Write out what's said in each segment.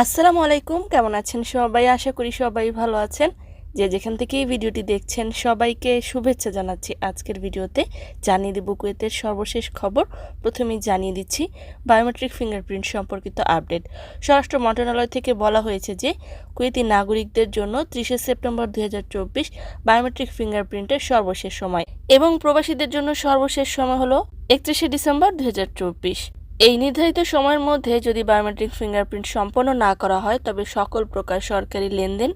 আসসালামু আলাইকুম, কেমন আছেন সবাই? আশা করি সবাই ভালো আছেন। যে যেখান থেকে এই ভিডিওটি দেখছেন, সবাইকে শুভেচ্ছা জানাচ্ছি আজকের ভিডিওতে। জানিয়ে দেব কুয়েতের সর্বশেষ খবর। প্রথমেই জানিয়ে দিচ্ছি, বায়োমেট্রিক ফিঙ্গারপ্রিন্ট সম্পর্কিত আপডেট। স্বরাষ্ট্র মন্ত্রণালয় থেকে বলা হয়েছে যে, কুয়েতি নাগরিকদের জন্য ত্রিশে সেপ্টেম্বর দুই হাজার বায়োমেট্রিক ফিঙ্গারপ্রিন্টের সর্বশেষ সময় এবং প্রবাসীদের জন্য সর্বশেষ সময় হলো একত্রিশে ডিসেম্বর দুই হাজার চব্বিশ। এই নির্ধারিত সময়ের মধ্যে যদি বায়োমেট্রিক ফিঙ্গারপ্রিন্ট সম্পন্ন না করা হয়, তবে সকল প্রকার সরকারি লেনদেন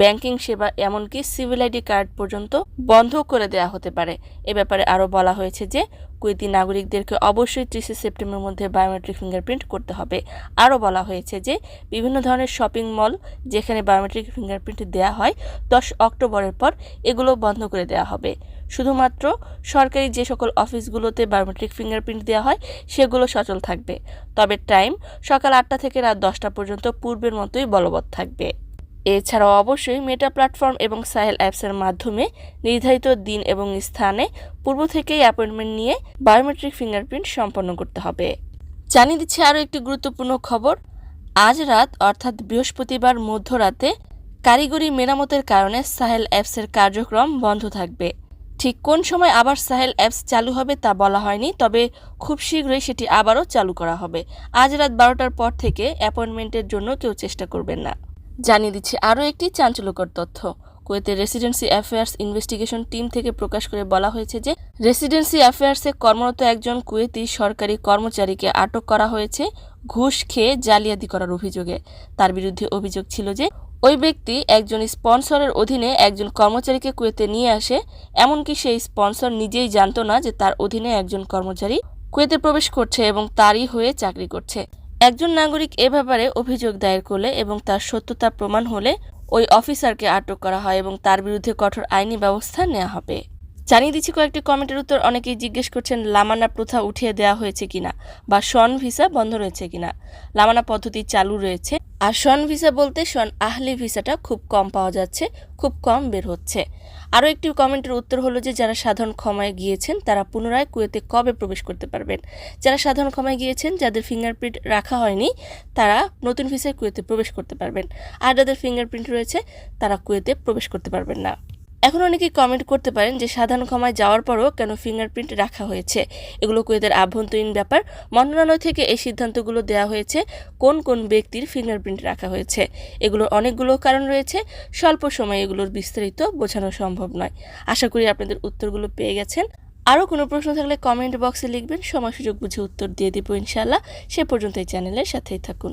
ব্যাংকিং সেবা, এমনকি সিভিল আইডি কার্ড পর্যন্ত বন্ধ করে দেয়া হতে পারে। এ ব্যাপারে আরও বলা হয়েছে যে কুয়েতি নাগরিকদেরকে অবশ্যই ত্রিশে সেপ্টেম্বরের মধ্যে বায়োমেট্রিক ফিঙ্গারপ্রিন্ট করতে হবে। আরও বলা হয়েছে যে, বিভিন্ন ধরনের শপিং মল যেখানে বায়োমেট্রিক ফিঙ্গারপ্রিন্ট দেওয়া হয়, দশ অক্টোবরের পর এগুলো বন্ধ করে দেওয়া হবে। শুধুমাত্র সরকারি যে সকল অফিসগুলোতে বায়োমেট্রিক ফিঙ্গারপ্রিন্ট দেওয়া হয়, সেগুলো সচল থাকবে। তবে টাইম সকাল আটটা থেকে রাত দশটা পর্যন্ত পূর্বের মতোই বলবৎ থাকবে। এছাড়াও অবশ্যই মেটা প্ল্যাটফর্ম এবং সাহেল অ্যাপসের মাধ্যমে নির্ধারিত দিন এবং স্থানে পূর্ব থেকেই অ্যাপয়েন্টমেন্ট নিয়ে বায়োমেট্রিক ফিঙ্গারপ্রিন্ট সম্পন্ন করতে হবে। জানিয়ে দিচ্ছে আরও একটি গুরুত্বপূর্ণ খবর। আজ রাত, অর্থাৎ বৃহস্পতিবার মধ্যরাতে, কারিগরি মেরামতের কারণে সাহেল অ্যাপসের কার্যক্রম বন্ধ থাকবে। ঠিক কোন সময় আবার সাহেল অ্যাপস চালু হবে তা বলা হয়নি, তবে খুব শীঘ্রই সেটি আবারও চালু করা হবে। আজ রাত বারোটার পর থেকে অ্যাপয়েন্টমেন্টের জন্য কেউ চেষ্টা করবেন না। জানিয়ে দিচ্ছি আরও একটি চাঞ্চল্যকর তথ্য। কুয়েতের রেসিডেন্সি অ্যাফেয়ার্স ইনভেস্টিগেশন টিম থেকে প্রকাশ করে বলা হয়েছে যে, রেসিডেন্সি অ্যাফেয়ার্সে কর্মরত একজন কুয়েতি সরকারি কর্মচারীকে আটক করা হয়েছে ঘুষ খেয়ে জালিয়াতি করার অভিযোগে। তার বিরুদ্ধে অভিযোগ ছিল যে, ওই ব্যক্তি একজন স্পন্সরের অধীনে একজন কর্মচারীকে কুয়েতে নিয়ে আসে, এমনকি সেই স্পন্সর নিজেই জানত না যে তার অধীনে একজন কর্মচারী কুয়েতে প্রবেশ করছে এবং তারই হয়ে চাকরি করছে। একজন নাগরিক এ ব্যাপারে অভিযোগ দায়ের করলে এবং তার সত্যতা প্রমাণ হলে ওই অফিসারকে আটক করা হয় এবং তার বিরুদ্ধে কঠোর আইনি ব্যবস্থা নেওয়া হবে। জানিয়ে দিচ্ছি কয়েকটি কমেন্টের উত্তর। অনেকেই জিজ্ঞেস করছেন, লামানা প্রথা উঠিয়ে দেওয়া হয়েছে কিনা বা শন ভিসা বন্ধ রয়েছে কিনা? লামানা পদ্ধতি চালু রয়েছে। আর শন ভিসা বলতে শন আহলি ভিসাটা খুব কম পাওয়া যাচ্ছে, খুব কম বের হচ্ছে। আরও একটি কমেন্টের উত্তর হলো যে, যারা সাধারণ ক্ষমায় গিয়েছেন, তারা পুনরায় কুয়েতে কবে প্রবেশ করতে পারবেন? যারা সাধারণ ক্ষমায় গিয়েছেন, যাদের ফিঙ্গারপ্রিন্ট রাখা হয়নি, তারা নতুন ভিসায় কুয়েতে প্রবেশ করতে পারবেন। আর যাদের ফিঙ্গারপ্রিন্ট রয়েছে, তারা কুয়েতে প্রবেশ করতে পারবেন না। এখন অনেকেই কমেন্ট করতে পারেন যে সাধারণ ক্ষমায় যাওয়ার পরও কেন ফিঙ্গারপ্রিন্ট রাখা হয়েছে? এগুলো কুয়েতের আভ্যন্তরীণ ব্যাপার। মন্ত্রণালয় থেকে এই সিদ্ধান্তগুলো দেওয়া হয়েছে, কোন কোন ব্যক্তির ফিঙ্গারপ্রিন্ট রাখা হয়েছে? এগুলোর অনেকগুলো কারণ রয়েছে। স্বল্প সময়ে এগুলোর বিস্তারিত বোঝানো সম্ভব নয়। আশা করি আপনাদের উত্তরগুলো পেয়ে গেছেন। আরও কোনো প্রশ্ন থাকলে কমেন্ট বক্সে লিখবেন। সময় সুযোগ বুঝে উত্তর দিয়ে দিব ইনশাল্লাহ সে পর্যন্ত এই চ্যানেলের সাথেই থাকুন।